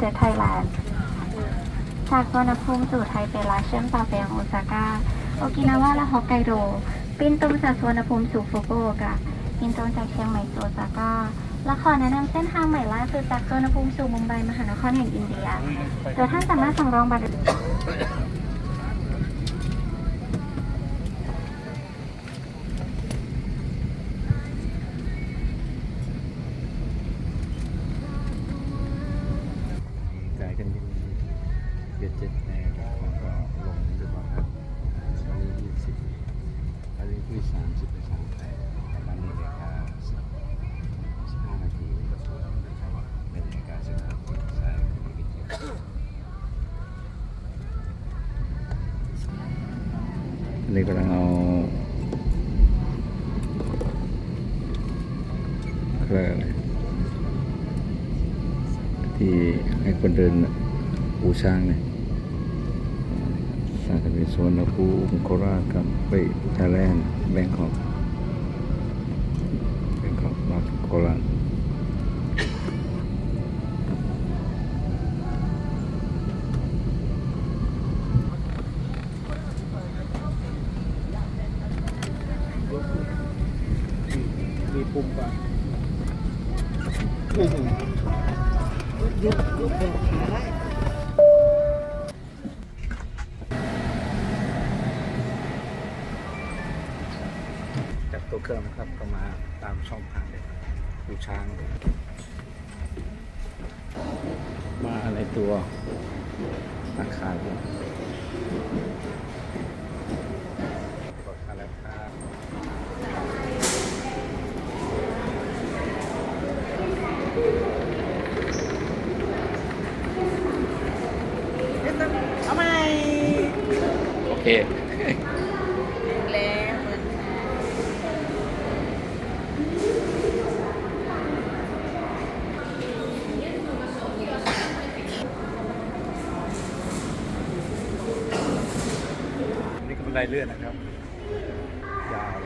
เซตไทยแลนด์จากสุวรรณภูมิสู่ไทเปลาเชื่อมต่อไปยังโอซาก้า โอกินาวาและฮอกไกโด บินตรงจากสุวรรณภูมิสู่ฟุกุโอกะ บินตรงจากเชียงใหม่สู่โอซาก้า และขอแนะนำเส้นทางใหม่ล่าสุดจากสุวรรณภูมิสู่มุมไบมหานครแห่งอินเดีย โดยท่านสามารถสั่งรองบัตร ดเจ็ดแน่แล้วก็ลงด้วยความครับอันนี้ยี่สิบอันนี้ที่สามสิบไปสามแปดประมาณหนึ่งนาฬิกาสิบสิบห้านาทีหนึ่งนาฬิกาสิบห้านาทีใช่ไม่ผิดเยอะอันนี้กำลังเอาเครื่องอะไรที่ให้คนเดินปูช้างเนี่ย สถานีสวนภูมิโคราชครับไปไทยแลนด์แบงคอกแบงคอกมาโคราชมีปุ่มป่ะจาก ตัวเครื่องนะครับก็มาตามช่องทางเลยดูช้าง มาอะไรตัวอาคารเนี่ยกดอะไรครับเอาใหม่โอเค ไรเลื่อนนะครับยาว